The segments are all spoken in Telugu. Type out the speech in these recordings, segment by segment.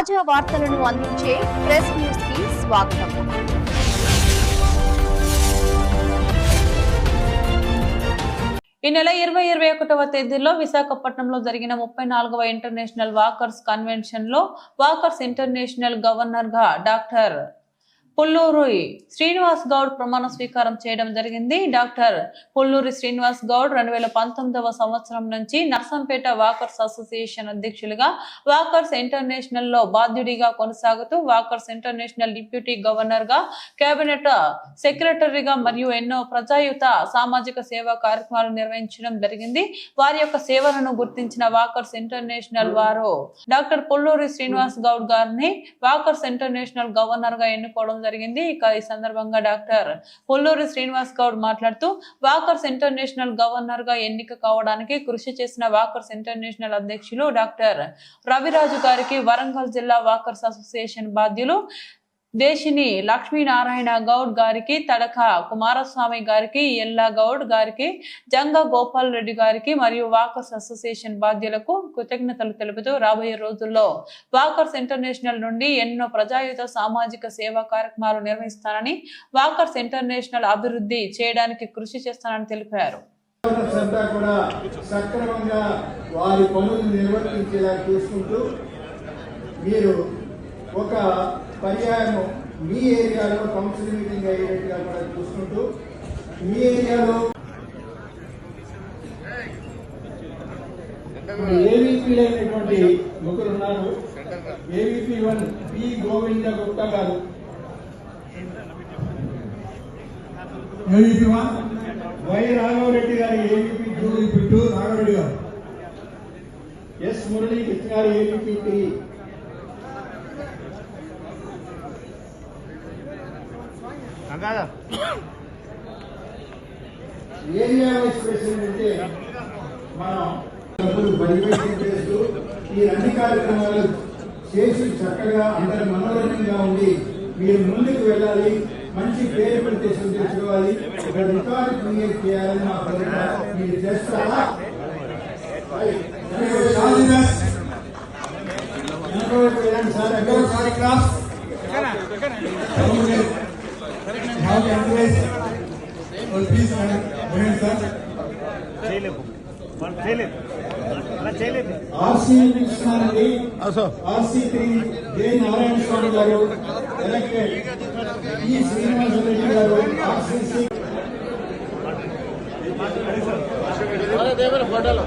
తాజా వార్తలను అందించే ప్రెస్ న్యూస్కి స్వాగతం. ఈ నెల ఇరవై ఇరవై ఒకటవ తేదీలో విశాఖపట్నంలో జరిగిన ముప్పై నాలుగవ ఇంటర్నేషనల్ వాకర్స్ కన్వెన్షన్లో వాకర్స్ ఇంటర్నేషనల్ గవర్నర్గా డాక్టర్ పుల్లూరి శ్రీనివాస్ గౌడ్ ప్రమాణ స్వీకారం చేయడం జరిగింది. డాక్టర్ పుల్లూరి శ్రీనివాస్ గౌడ్ రెండు వేల పంతొమ్మిదవ సంవత్సరం నుంచి నర్సంపేట వాకర్స్ అసోసియేషన్ అధ్యక్షులుగా వాకర్స్ ఇంటర్నేషనల్లో బాధ్యుడిగా కొనసాగుతూ వాకర్స్ ఇంటర్నేషనల్ డిప్యూటీ గవర్నర్గా కేబినెట్ సెక్రటరీగా మరియు ఎన్నో ప్రజాయుత సామాజిక సేవా కార్యక్రమాలు నిర్వహించడం జరిగింది. వారి యొక్క సేవలను గుర్తించిన వాకర్స్ ఇంటర్నేషనల్ వారు డాక్టర్ పుల్లూరి శ్రీనివాస్ గౌడ్ గారిని వాకర్స్ ఇంటర్నేషనల్ గవర్నర్గా ఎన్నుకోవడం జరిగింది. ఇక ఈ సందర్భంగా డాక్టర్ పొల్లూరు శ్రీనివాస్ గౌడ్ మాట్లాడుతూ వాకర్స్ ఇంటర్నేషనల్ గవర్నర్గా ఎన్నిక కావడానికి కృషి చేసిన వాకర్స్ ఇంటర్నేషనల్ అధ్యక్షులు డాక్టర్ రవిరాజు గారికి వరంగల్ జిల్లా వాకర్స్ అసోసియేషన్ బాధ్యులు దేశిని లక్ష్మీనారాయణ గౌడ్ గారికి తడక కుమారస్వామి గారికి ఎల్లా గౌడ్ గారికి జంగ గోపాల్ రెడ్డి గారికి మరియు వాకర్స్ అసోసియేషన్ బాధ్యులకు కృతజ్ఞతలు తెలుపుతూ రాబోయే రోజుల్లో వాకర్స్ ఇంటర్నేషనల్ నుండి ఎన్నో ప్రజాయుత సామాజిక సేవా కార్యక్రమాలు నిర్వహిస్తానని వాకర్స్ ఇంటర్నేషనల్ అభివృద్ధి చేయడానికి కృషి చేస్తానని తెలిపారు. కూడా సక్రమంగా వారి పనులు నిర్వర్తించేలా చూసుకుంటూ మీరు ఒక పర్యాయం మీ ఏరియాలో కౌన్సిల్ మీటింగ్ అయ్యేట్టుగా కూడా చూసుకుంటూ మీ ఏరియాలో ఏవీపీ అయినటువంటి ముగ్గురు ఉన్నారు. AVP one P Govinda Gupta గారు. ఏవీపీ వన్ వై రాఘవరెడ్డి గారు ఏవీపీ టూ ఏవీపీ రాఘవరెడ్డి గారు. ఎస్ మురళీకృష్ణ గారు AVP T area vice president అంటే మనం డబ్బులు పర్యవేక్షణ చేస్తూ ఈ అన్ని కార్యక్రమాలు చేసి చక్కగా అందరి మనోరంజంగా ఉండి మీరు ముందుకు వెళ్ళాలి మంచి పేరు ప్రతిష్టం తెచ్చుకోవాలి ఒక రికార్డు క్రియేట్ చేయాలని మా ప్రజలు మీరు చేస్తారా? कॉलेज और fees minute sir RC ಮಿಕ್ಸ್ನಲ್ಲಿ RC three J Narayana Swamy gar elected E Srinivasa Reddy ಗಾರು ಆರ್ಸಿಸಿ ಫೋಟೋలో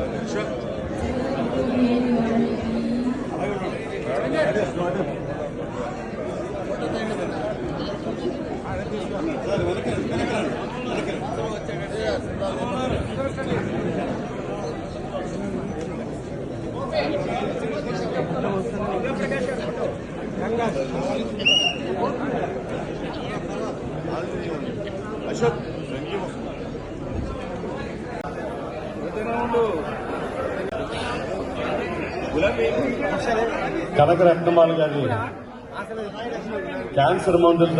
అశోక్ కనక రత్నమాల గారి క్యాన్సర్ మందులు